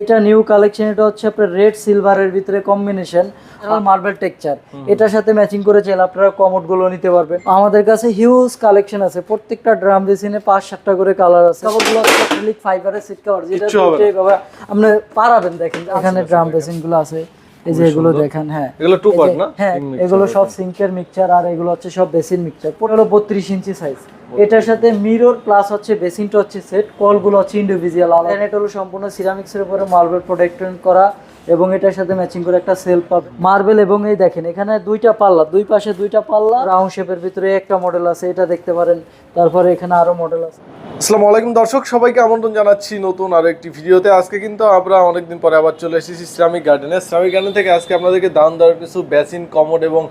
এটা new collection এটা হচ্ছে আপনার রেড সিলভারের ভিতরে কম্বিনেশন আর মার্বেল টেক্সচার এটার সাথে ম্যাচিং করে চাইলে আপনারা কমোডগুলো নিতে পারবেন। আমাদের কাছে হিউজ কালেকশন আছে। প্রত্যেকটা ড্রাম বেসিনে পাঁচ সাতটা করে কালার আছে। কাপড়গুলো অ্যাক্রিলিক ফাইবারের সিট কভার যেটা। যেভাবে আপনি পারাবেন দেখেন এখানে ড্রাম বেসিনগুলো আছে। এই যে এগুলো দেখেন হ্যাঁ। এগুলো টু পার্ট না? হ্যাঁ এগুলো সব সিঙ্কের মিক্সচার আর এগুলো হচ্ছে সব বেসিন মিক্সচার পুরো হলো বত্রিশ ইঞ্চি সাইজ এটার সাথে মিরর প্লাস হচ্ছে বেসিনটা হচ্ছে সেট কলগুলো হচ্ছে ইন্ডিভিজুয়াল আলাদা এটা হলো সম্পূর্ণ সিরামিক্সের উপরে মার্বেল প্রোটেক্টন করা এবং এটার সাথে ম্যাচিং করে একটা সেলফ পাবে মার্বেল এবং এই দেখেন এখানে দুইটা পাল্লা দুই পাশে দুইটা পাল্লা। রাউন্ড শেপের ভিতরে একটা মডেল আছে এটা দেখতে পারেন। তারপরে এখানে আরও মডেল আছে। আসসালামু আলাইকুম দর্শক সবাইকে আমন্ত্রণ জানাচ্ছি নতুন আরও একটি ভিডিওতে। আজকে কিন্তু আমরা অনেকদিন পরে আবার চলে এসেছি ইসলামিক গার্ডেনে ইসলামিক গার্ডেন থেকে আজকে আপনাদেরকে দাম দেওয়ার কিছু বেসিন কমোড এবং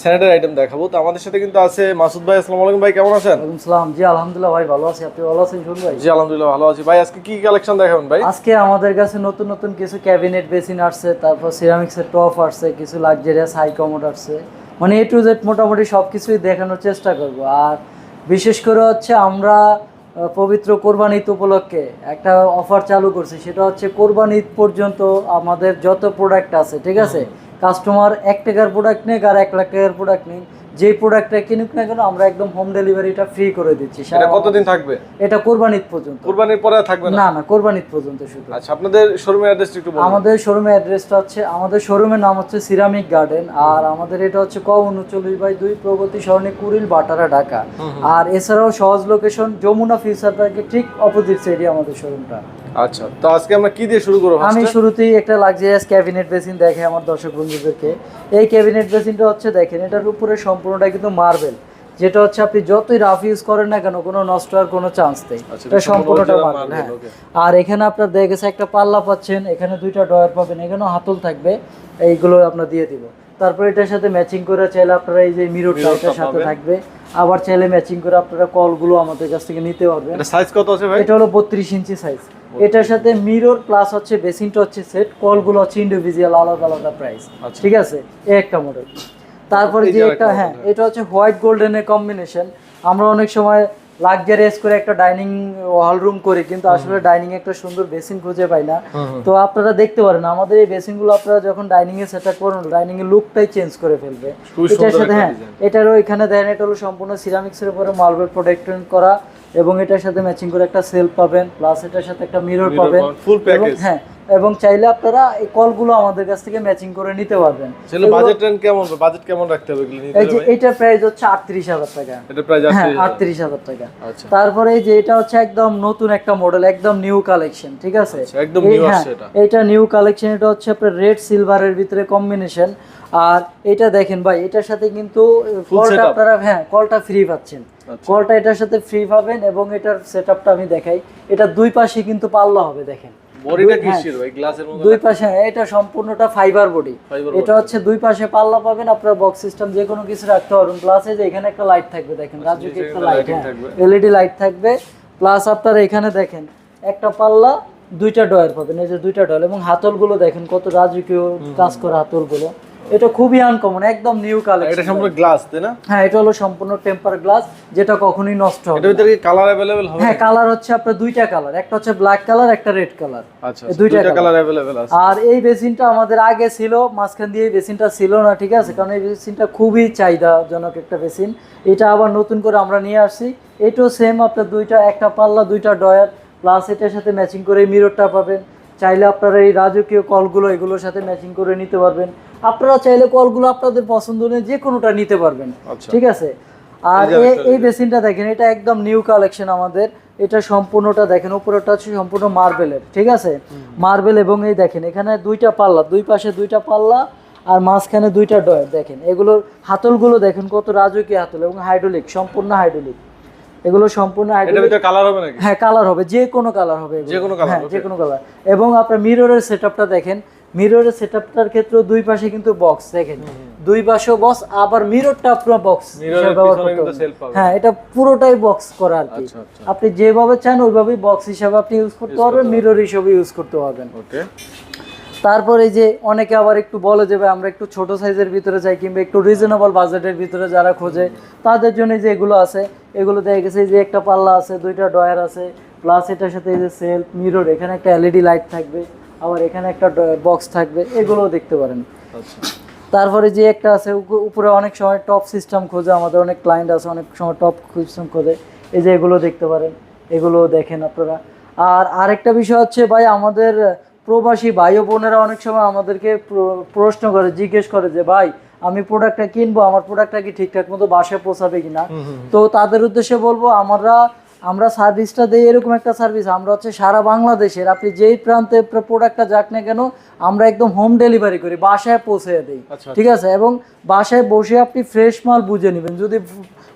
স্যানিটারি আইটেম দেখাবো। তো আমাদের সাথে কিন্তু আছে মাসুদ ভাই আসসালামু আলাইকুম ভাই কেমন আছেন? ওয়ালাইকুম সালাম। জি আলহামদুলিল্লাহ ভাই ভালো আছি। আপনি ভালো আছেন শুন ভাই জি আলহামদুলিল্লাহ ভালো আছি। ভাই আজকে কি কালেকশন দেখাবেন ভাই? আজকে আমাদের কাছে নতুন নতুন কিছু ক্যাবিনেট বেসিন আসছে তারপর সিরামিক্সের টপ আসছে কিছু লাক্সারিয়াস হাই কমোড আসছে। মানে এ টু জেড মোটামুটি সব কিছুই দেখানোর চেষ্টা করব। আর বিশেষ করে হচ্ছে আমরা পবিত্র কোরবান ঈদ উপলক্ষে একটা অফার চালু করছি। সেটা হচ্ছে কোরবান ঈদ পর্যন্ত আমাদের যত প্রোডাক্ট আছে ঠিক আছে? কাস্টমার এক টাকার প্রোডাক্ট নেই আর এক লাখ টাকার প্রোডাক্ট নেই যে প্রোডাক্টটা কিনুক না কেন আমরা একদম হোম ডেলিভারিটা ফ্রি করে দিচ্ছি। এটা কতদিন থাকবে? এটা কোরবান ঈদ পর্যন্ত। কুরবানির পরে থাকবে না? না না কোরবান ঈদ পর্যন্ত শুধু। আচ্ছা আপনাদের শোরুমের অ্যাড্রেস একটু বলুন। আমাদের শোরুমের অ্যাড্রেসটা হচ্ছে আমাদের শোরুমের নাম হচ্ছে সিরামিক গার্ডেন আর আমাদের এটা হচ্ছে ক উনচল্লিশ বাই দুই প্রগতি সরণি কুড়িল বাটারা ঢাকা। আর এছাড়াও সহজ লোকেশন যমুনা ফিউচার পার্কের ঠিক অপোজিট সাইডে আমাদের শোরুমটা আচ্ছা তো আজকে আমরা কি দিয়ে শুরু করব আমি? শুরুতেই একটা লাক্সারিয়াস ক্যাবিনেট বেসিন দেখে আমার দর্শক বন্ধুদেরকে। এই ক্যাবিনেট বেসিনটা হচ্ছে দেখেন এটার উপরে সম্পূর্ণটা কিন্তু মার্বেল যেটা হচ্ছে আপনি যতই রাফ ইউজ করেন না কেন কোনো নষ্ট হওয়ার কোনো চান্স নেই। আচ্ছা, এটা সম্পূর্ণটা সম্পূর্ণ মার্বেল হ্যাঁ। আর এখানে আপনার দেখে গেছে একটা পাল্লা পাচ্ছেন এখানে দুইটা ডয়ার পাবেন এখানেও হাতল থাকবে এইগুলো আপনার দিয়ে দিব। তারপর এটার সাথে ম্যাচিং করে চাইলে আপনারা এই যে মিররটা এটার সাথে থাকবে। আবার চাইলে ম্যাচিং করে আপনারা কলগুলো আমাদের কাছ থেকে নিতে পারবেন। এটা সাইজ কত আছে ভাই? এটা হলো বত্রিশ ইঞ্চি সাইজ এটার সাথে মিরর প্লাস হচ্ছে বেসিনটা হচ্ছে সেট কলগুলো হচ্ছে ইন্ডিভিজুয়াল আলাদা আলাদা প্রাইস আচ্ছা। ঠিক আছে? এই একটা মডেল তারপরে যে যে একটা হ্যাঁ এটা হচ্ছে হোয়াইট গোল্ডেনের কম্বিনেশন আমরা অনেক সময় লাক্সারিয়াস করে একটা ডাইনিং হল রুম করি কিন্তু আসলে ডাইনিং একটা সুন্দর বেসিন খুঁজে পাই না। তো আপনারা দেখতে পারেন আমাদের এই বেসিনগুলো আপনারা যখন ডাইনিং এ সেট আপ করুন ডাইনিং এর লুকটাই চেঞ্জ করে ফেলবে। এটার সাথে হ্যাঁ। এটারও এখানে দেন এটা হলো সম্পূর্ণ সিরামিক্স এর উপরে মার্বেল প্রোটেক্টন করা এবং এটার সাথে ম্যাচিং করে একটা সেল পাবেন প্লাস এটার সাথে একটা মিরর পাবেন। ফুল package। হ্যাঁ এবং চাইলে আপনারা এই কলগুলো আমাদের কাছ থেকে ম্যাচিং করে নিতে পারবেন। সেগুলো বাজেট ট্রেন্ড কেমন? বাজেট কেমন রাখতে হবে এই যে? এটার প্রাইস হচ্ছে আটত্রিশ হাজার টাকা। এটা প্রাইস হ্যাঁ আছে আটত্রিশ হাজার টাকা। আচ্ছা। তারপরে এই যে এটা হচ্ছে একদম নতুন একটা মডেল একদম নিউ কালেকশন ঠিক আছে? আচ্ছা, একদম new হ্যাঁ, আসছে এটা। এটা নিউ কালেকশন এটা হচ্ছে আপনার রেড সিলভারের ভিতরে কম্বিনেশন আর এটা দেখেন ভাই এটার সাথে কিন্তু কলটা আপনারা হ্যাঁ কলটা ফ্রি পাচ্ছেন। আচ্ছা। কলটা এটার সাথে ফ্রি পাবেন এবং এটার সেটআপটা আমি দেখাই। এটা দুই পাশে কিন্তু পাল্লা হবে দেখেন। বডিটা হ্যাঁ। কিসের ভাই গ্লাসের মতো দুই পাশে হ্যাঁ, এটা সম্পূর্ণটা ফাইবার বডি এটা হচ্ছে দুই পাশে পাল্লা পাবেন আপনার বক্স সিস্টেম যে কোনো কিছু রাখতে পারবেন। প্লাস এই যে এখানে একটা লাইট থাকবে দেখেন রাজুকি একটা একটা লাইট lighting থাকবে। এলইডি লাইট থাকবে। প্লাস আপনার এখানে দেখেন একটা পাল্লা দুইটা ডয়ার পাবেন। এই যে দুইটা ডয়ার এবং হাতলগুলো দেখেন কত রাজকীয় কাজ করা হাতলগুলো। এটা খুবই আনকমন একদম নিউ এটা কালেকশন সম্পূর্ণ গ্লাস তাই না হ্যাঁ এটা হলো সম্পূর্ণ টেম্পার গ্লাস যেটা কখনোই নষ্ট হবে এটার না। ভিতরে কি কালার अवेलेबल হবে হ্যাঁ কালার হচ্ছে আপনার দুইটা কালার একটা হচ্ছে ব্ল্যাক কালার একটা রেড কালার আচ্ছা এই দুইটা দুইটা colour। কালার अवेलेबल আছে আর এই বেসিনটা আমাদের আগে ছিল মাঝখান দিয়ে এই বেসিনটা ছিল না ঠিক আছে কারণ এই বেসিনটা খুবই চাহিদাজনক একটা বেসিন এটা আবার নতুন করে আমরা নিয়ে আসছি এটাও সেম আপনার দুইটা একটা পাল্লা দুইটা ডয়ার প্লাস এটার সাথে ম্যাচিং করে মিররটা পাবেন চাইলে আপনারা এই রাজকীয় কলগুলো এগুলোর সাথে ম্যাচিং করে নিতে পারবেন আপনারা চাইলে কলগুলো আপনাদের পছন্দ অনুযায়ী যে কোনোটা নিতে পারবেন। আচ্ছা। ঠিক আছে? আর এই বেসিনটা দেখেন এটা একদম নিউ কালেকশন আমাদের। এটা সম্পূর্ণটা দেখেন উপরেটা হচ্ছে সম্পূর্ণ মার্বেলের ঠিক আছে? মার্বেল এবং এই দেখেন এখানে দুইটা পাল্লা দুই পাশে দুইটা পাল্লা আর মাঝখানে দুইটা ডয়ার দেখেন। এগুলোর হাতলগুলো দেখেন কত রাজকীয় হাতল এবং হাইড্রোলিক সম্পূর্ণ হাইড্রোলিক এগুলো সম্পূর্ণ কালার হবে নাকি? হ্যাঁ কালার হবে যে কোনো কালার হবে। যে কোনো হ্যাঁ okay. যে কোনো কালার এবং আপনার মিররের সেটআপটা দেখেন মিররের সেটআপটার ক্ষেত্রেও দুই পাশে কিন্তু বক্স দেখেন। দুই পাশেও বক্স আবার মিররটা আপনার বক্স ব্যবহার করতে হ্যাঁ এটা পুরোটাই বক্স করা আর কি। আচ্ছা, আচ্ছা। আপনি যেভাবে চান ওইভাবেই বক্স হিসাবে আপনি ইউজ করতে পারবেন মিরর হিসাবে ইউজ করতে পারবেন। ওকে তারপরে যে অনেকে আবার একটু বলে যে ভাই আমরা একটু ছোট সাইজের ভিতরে চাই কিংবা একটু রিজনেবল বাজেটের ভিতরে যারা খোঁজে তাদের জন্য যে এগুলো আছে এগুলো দেখা গেছে যে একটা পাল্লা আছে দুইটা ডয়ার আছে প্লাস এটার সাথে এই যে সেলফ মিরর এখানে একটা এলইডি লাইট থাকবে। আবার এখানে একটা বক্স থাকবে এগুলোও দেখতে পারেন। তারপরে যে একটা আছে উপরে অনেক সময় টপ সিস্টেম খোঁজে আমাদের অনেক ক্লায়েন্ট আছে অনেক সময় টপ সিস্টেম খোঁজে। এই যে এগুলো দেখতে পারেন এগুলো দেখেন আপনারা। আর আরেকটা বিষয় হচ্ছে ভাই আমাদের প্রবাসী ভাই ও বোনেরা অনেক সময় আমাদেরকে প্রশ্ন করে জিজ্ঞেস করে যে ভাই আমি প্রোডাক্টটা কিনবো আমার প্রোডাক্টটা কি ঠিকঠাক মতো বাসায় পৌঁছাবে কিনা? তো তাদের উদ্দেশ্যে বলব আমরা আমরা সার্ভিসটা দিই এরকম একটা সার্ভিস আমরা হচ্ছে সারা বাংলাদেশের আপনি যেই প্রান্তে প্রোডাক্টটা যাক না কেন আমরা একদম হোম ডেলিভারি করি বাসায় পৌঁছে দিই। আচ্ছা। ঠিক আছে? এবং বাসায় বসে আপনি ফ্রেশ মাল বুঝে নেবেন। যদি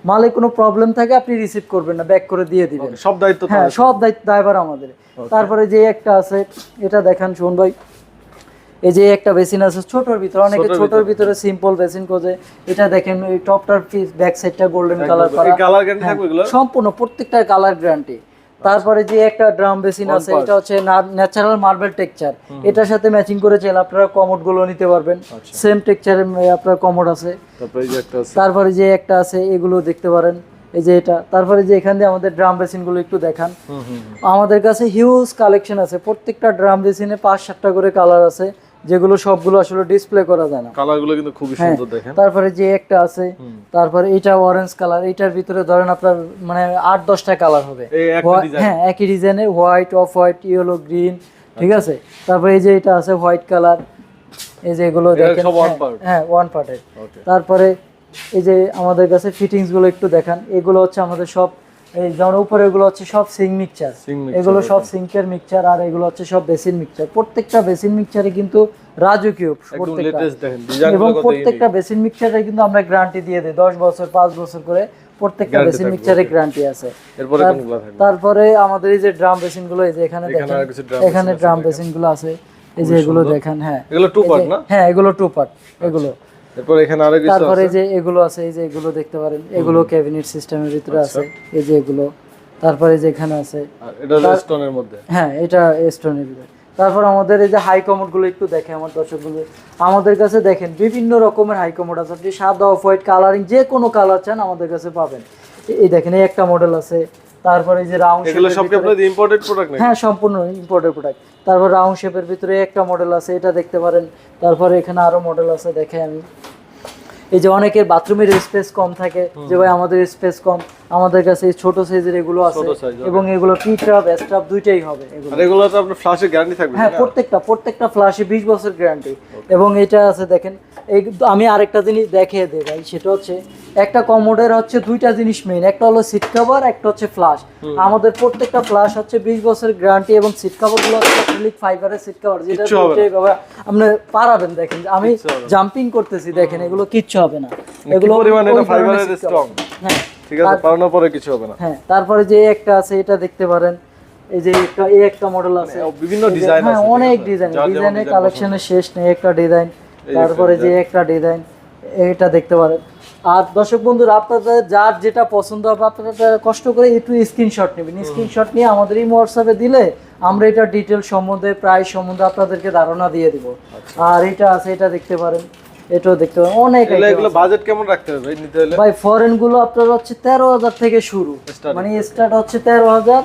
মালে কোনো প্রবলেম থাকে আপনি রিসিভ করবেন না ব্যাক করে দিয়ে দিবেন। সব দায়িত্ব হ্যাঁ সব দায়িত্ব দায়ভার আমাদের। তারপরে যে একটা আছে এটা দেখান শোন ভাই। এই যে একটা বেসিন আছে ছোটর ভিতরে অনেকে ছোটর ভিতরে। সিম্পল বেসিন খোঁজে। এটা দেখেন এই টপটার ব্যাক সাইডটা গোল্ডেন কালার করা। এই কালার গ্যারান্টি থাকবে এগুলো সম্পূর্ণ প্রত্যেকটা কালার গ্যারান্টি তারপরে যে একটা ড্রাম বেসিন আছে এটা হচ্ছে ন্যাচারাল মার্বেল টেক্সচার এটার সাথে ম্যাচিং করে চাইলে আপনারা কমোডগুলো নিতে পারবেন। আচ্ছা। সেম টেক্সচারের আপনার কমোড আছে। তারপরে যে একটা আছে। তারপরে যে একটা আছে এগুলো দেখতে পারেন। এই যে এটা। তারপরে যে এখান দিয়ে আমাদের ড্রাম বেসিনগুলো একটু দেখান। আমাদের কাছে হিউজ কালেকশন আছে। প্রত্যেকটা ড্রাম বেসিনে পাঁচ সাতটা করে কালার আছে। যেগুলো সবগুলো আসলে ডিসপ্লে করা যায় না। কালারগুলো কিন্তু খুবই হ্যাঁ সুন্দর দেখেন। তারপরে যে একটা আছে তারপরে এটা অরেঞ্জ কালার এটার ভিতরে ধরেন আপনার মানে আট দশটা কালার হবে। ডিজাইন হ্যাঁ একই ডিজাইনের white off white yellow green ঠিক আছে? তারপরে এই যে এটা আছে হোয়াইট কালার এই যে এগুলো দেখেন হ্যাঁ, হ্যাঁ ওয়ান পার্টের ওকে তারপরে এই যে আমাদের কাছে ফিটিংসগুলো একটু দেখান এগুলো হচ্ছে আমাদের সব এই যেমন উপরে এগুলো হচ্ছে সব সিং মিক্সচার এগুলো সব সিঙ্কের মিক্সচার আর এগুলো হচ্ছে সব বেসিন মিক্সচার প্রত্যেকটা বেসিন মিক্সচারে কিন্তু রাজকীয় এবং প্রত্যেকটা বেসিন মিক্সচারে কিন্তু আমরা গ্যারান্টি দিয়ে দিই দশ বছর পাঁচ বছর করে প্রত্যেকটা বেসিন মিক্সচারে গ্যারান্টি আছে। তারপরে আমাদের এই যে ড্রাম বেসিনগুলো এই যে এখানে দেখেন এখানে ড্রাম বেসিনগুলো আছে। এই যে এগুলো দেখেন হ্যাঁ। এগুলো টু পার্ট না? হ্যাঁ এগুলো টু পার্ট এগুলো। এরপর এখানে আরও কিছু তারপরে আছে? এই যে এগুলো আছে এই যে এগুলো দেখতে পারেন। এগুলো ক্যাবিনেট সিস্টেমের ভিতরে আচ্ছা। আছে এই যে এগুলো। তারপরে যে এখানে আছে। এটা স্টোনের মধ্যে? হ্যাঁ এটা স্টোনের ভিতরে। তারপর আমাদের এই যে হাই কমোডগুলো একটু দেখে আমার দর্শকগুলো আমাদের কাছে দেখেন বিভিন্ন রকমের হাই কমোড আছে। আপনি সাদা অফ হোয়াইট কালারিং যে কোনো কালার চান আমাদের কাছে পাবেন। এই দেখেন এই একটা মডেল আছে। তারপরে এই যে রাউন্ড এগুলো সব কি আপনাদের ইম্পোর্টেড প্রোডাক্ট নাকি? হ্যাঁ সম্পূর্ণ ইম্পোর্টেড প্রোডাক্ট তারপর রাউন্ড শেপের ভিতরে একটা মডেল আছে এটা দেখতে পারেন। তারপরে এখানে আরও মডেল আছে দেখে আমি। এই যে অনেকের বাথরুমের স্পেস কম থাকে। যে ভাই আমাদের স্পেস কম। আমাদের কাছে এই ছোট সাইজের এগুলো আছে. এবং এগুলো পিট্রাপ স্ট্রাপ দুইটাই হবে এগুলো। এগুলো তো আপনার ফ্ল্যাশে গ্যারান্টি থাকবে হ্যাঁ প্রত্যেকটা প্রত্যেকটা ফ্ল্যাশে বিশ বছর গ্যারান্টি এবং এটা আছে দেখেন এই আমি আরেকটা জিনিস দেখিয়ে দিই ভাই সেটা হচ্ছে একটা কমোডের হচ্ছে দুইটা জিনিস মেইন একটা হলো সিট কভার একটা হচ্ছে ফ্লাশ আমাদের প্রত্যেকটা ফ্ল্যাশ হচ্ছে বিশ বছরের গ্যারান্টি এবং সিট কভারগুলো হচ্ছে অ্যাক্রিলিক ফাইবারের সিট কভার যেটা আপনি পারাবেন দেখেন আমি। জাম্পিং করতেছি দেখেন এগুলো কিচ্ছু হবে না। এগুলো পরিমাণ এটা ফাইবারের স্ট্রং হ্যাঁ। ঠিক আছে পালানোর পরে কিছু হবে না। হ্যাঁ তারপরে যে একটা আছে এটা দেখতে পারেন। এই যে একটা এই একটা মডেল আছে। মানে বিভিন্ন ডিজাইন হ্যাঁ আছে অনেক ডিজাইন ডিজাইনের কালেকশনের শেষ নেই একটা ডিজাইন তারপরে যে একটা ডিজাইন এটা দেখতে পারেন। আর দর্শক বন্ধুরা আপনাদের যার যেটা পছন্দ হবে আপনারা কষ্ট করে একটু স্ক্রিনশট নেবেন। স্ক্রিনশট নিয়ে আমাদের এই হোয়াটসঅ্যাপে দিলে আমরা এটা ডিটেল সম্বন্ধে প্রাইস সম্বন্ধে আপনাদেরকে ধারণা দিয়ে দিব। আচ্ছা। আর এটা আছে এটা দেখতে পারেন। এটাও দেখতে পারেন অনেক এগুলো এগুলো। বাজেট কেমন রাখতে হবে ভাই নিতে হলে? ভাই ফরেনগুলো আপনার হচ্ছে তেরো হাজার থেকে শুরু। মানে স্টার্ট হচ্ছে তেরো হাজার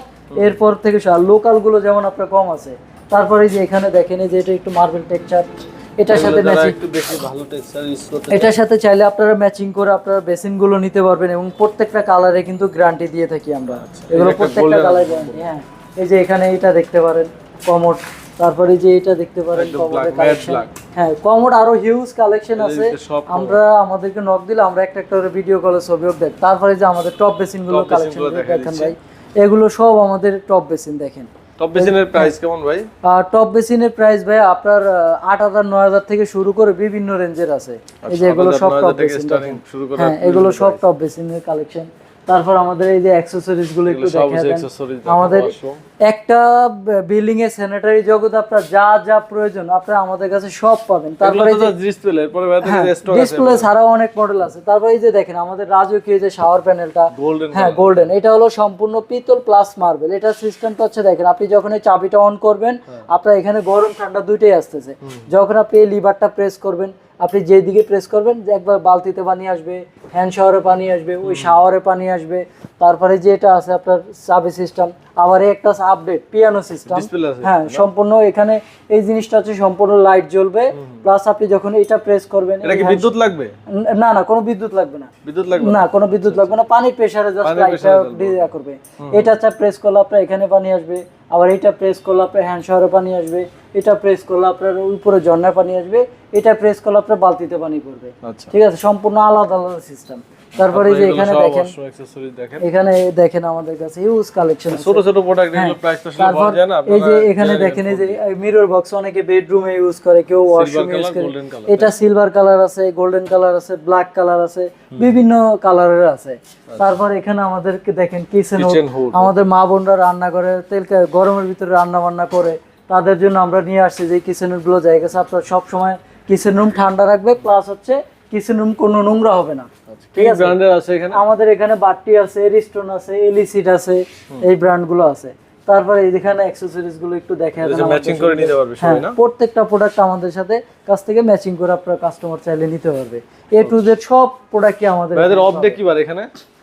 এরপর থেকে। আর লোকালগুলো যেমন আপনার কম আছে। তারপরে যে এখানে দেখেন এই যে এটা একটু মার্বেল টেক্সচার এটার সাথে ম্যাচিং একটু বেশি ভালো টেক্সচার ইউজ করতে এটার সাথে চাইলে আপনারা ম্যাচিং করে আপনারা বেসিনগুলো নিতে পারবেন এবং প্রত্যেকটা কালারে কিন্তু গ্যারান্টি দিয়ে থাকি আমরা। এগুলো আচ্ছা, প্রত্যেকটা golden কালার গ্যারান্টি হ্যাঁ। এই যে এখানে এটা দেখতে পারেন কমোড তারপরে যে এটা দেখতে পারেন কমোডের কালেকশন। হ্যাঁ কমোড আরও হিউজ কালেকশন আছে। আমরা আমাদেরকে নক দিলে আমরা একটা একটা করে ভিডিও কলে ছবিও দেখ। তারপরে যে আমাদের টপ বেসিনগুলো কালেকশন দেখেন ভাই এগুলো সব আমাদের টপ বেসিন দেখেন। টপ বেসিনের প্রাইস কেমন ভাই? টপ বেসিনের প্রাইস ভাই আপনার আট হাজার নয় হাজার থেকে শুরু করে বিভিন্ন রেঞ্জের আছে। এই যে এগুলো সব 9,000 টপ বেসিন শুরু করে হ্যাঁ এগুলো সব টপ বেসিনের কালেকশন তারপর আমাদের এই যে অ্যাক্সেসরিজগুলো একটু আমাদের একটা বিল্ডিং এর স্যানিটারি জগৎ আপনার যা যা প্রয়োজন আপনারা আমাদের কাছে সব পাবেন। তারপরে তো ডিসপ্লে বাইরে হ্যাঁ, ডিসপ্লে ছাড়াও অনেক মডেল আছে। তারপরে এই যে দেখেন আমাদের রাজকীয় যে শাওয়ার প্যানেলটা হ্যাঁ গোল্ডেন এটা হলো সম্পূর্ণ পিতল প্লাস মার্বেল এটা সিস্টেমটা হচ্ছে দেখেন আপনি যখন এই চাবিটা অন করবেন হ্যাঁ। আপনার এখানে গরম ঠান্ডা দুইটাই আসতেছে। যখন আপনি এই লিভারটা প্রেস করবেন আপনি যেদিকে প্রেস করবেন যে একবার বালতিতে পানি আসবে হ্যান্ড শাওয়ারে পানি আসবে ওই শাওয়ারে পানি আসবে তারপরে যে এটা আছে আপনার চাবি সিস্টেম আবার একটা আপডেট পিয়ানো সিস্টেম হ্যাঁ সম্পূর্ণ এখানে এই জিনিসটা হচ্ছে সম্পূর্ণ লাইট জ্বলবে। প্লাস আপনি যখন এটা প্রেস করবেন এটা কি বিদ্যুৎ লাগবে? না না কোনো বিদ্যুৎ লাগবে না। বিদ্যুৎ লাগবে না? কোনো বিদ্যুৎ লাগবে না। পানির প্রেসারে জাস্ট লাইটটা জ্বলবে। করবে। এটা হচ্ছে প্রেস করলে আপনার এখানে পানি আসবে। আবার এটা প্রেস করলে আপনার হ্যান্ড শাওয়ারে পানি আসবে। এটা প্রেস করলে আপনার উপরে ঝর্ণায় পানি আসবে। এটা প্রেস করলে আপনার বালতিতে পানি পড়বে। আচ্ছা। ঠিক আছে সম্পূর্ণ আলাদা আলাদা সিস্টেম তারপরে যে এখানে দেখেন এখানে দেখেন আমাদের কাছে হিউজ কালেকশন ছোট ছোট প্রোডাক্ট এগুলো প্রাইস তো আসলে তারপর বলা যায় না এই যে এখানে দেখেন এই যে মিরর বক্স অনেকে বেডরুমে ইউজ করে কেউ ওয়াশরুমে ইউজ করে। এটা সিলভার কালার আছে গোল্ডেন কালার আছে ব্ল্যাক কালার আছে বিভিন্ন কালারের আছে। তারপর এখানে আমাদেরকে দেখেন কিচেন আমাদের মা বোনরা রান্না করে তেল গরমের ভিতরে রান্না বান্না করে তাদের জন্য আমরা নিয়ে আসছি যে কিচেনগুলো জায়গা আপনার সব সময় কিচেন রুম ঠান্ডা রাখবে প্লাস হচ্ছে কিচেন কোনো নোংরা হবে না। ঠিক আছে? আছে এখানে? আমাদের এখানে বাট্টি আছে রিস্টোন আছে এলিসিড আছে এই ব্র্যান্ড আছে। তারপরে এখানে অ্যাক্সেসরিজগুলো একটু দেখে ম্যাচিং করে নিতে পারবে হ্যাঁ সবাই না? প্রত্যেকটা প্রোডাক্ট আমাদের সাথে কাছ থেকে ম্যাচিং করে আপনার কাস্টমার চাইলে নিতে পারবে। এ টু জেড সব প্রোডাক্টই আমাদের ভাইদের অফ ডে কি বার এখানে?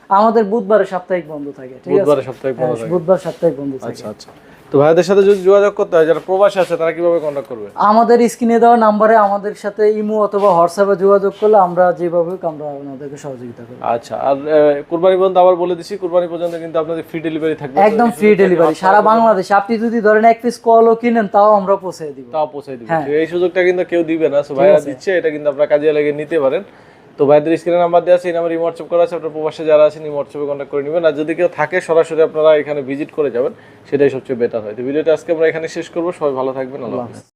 আমাদের বুধবারে সাপ্তাহিক বন্ধ থাকে ঠিক আছে? বুধবারে সাপ্তাহিক বন্ধ হ্যাঁ, থাকে। বুধবার সাপ্তাহিক বন্ধ থাকে। আচ্ছা আচ্ছা। তো ভাইদের সাথে যদি যোগাযোগ করতে হয় যারা প্রবাসী আছে তারা কীভাবে কন্ট্যাক্ট করবে? আমাদের স্ক্রিনে দেওয়া নাম্বারে আমাদের সাথে ইমো অথবা হোয়াটসঅ্যাপে যোগাযোগ করলে আমরা যেভাবে আমরা আপনাদেরকে সহযোগিতা করব। আচ্ছা আর কুরবানি পর্যন্ত আবার বলে দিচ্ছি কুরবানি পর্যন্ত কিন্তু আপনাদের ফ্রি ডেলিভারি থাকবে। একদম ফ্রি ডেলিভারি সারা বাংলাদেশে। আপনি যদি ধরেন এক পিস কলও কিনেন তাও আমরা পৌঁছে দিব। তাও পৌঁছাই দিবে। হ্যাঁ। এই সুযোগটা কিন্তু কেউ দিবে না। সো ভাইয়া দিচ্ছে এটা কিন্তু আপনারা কাজে লাগিয়ে নিতে পারেন। তো ভাইদের স্ক্রিনে নাম্বার দেওয়া আছে, এই নাম্বার হোয়াটসঅ্যাপ করা আছে, আপনার প্রবাসে যারা আছেন হোয়াটসঅ্যাপে কন্ট্যাক্ট করে নেবেন। আর যদি কেউ থাকে, সরাসরি আপনারা এখানে ভিজিট করে যাবেন, সেটাই সবচেয়ে বেটার হয়। তো ভিডিওটা আজকে আমরা এখানে শেষ করব। সবাই ভালো থাকবেন, আল্লাহ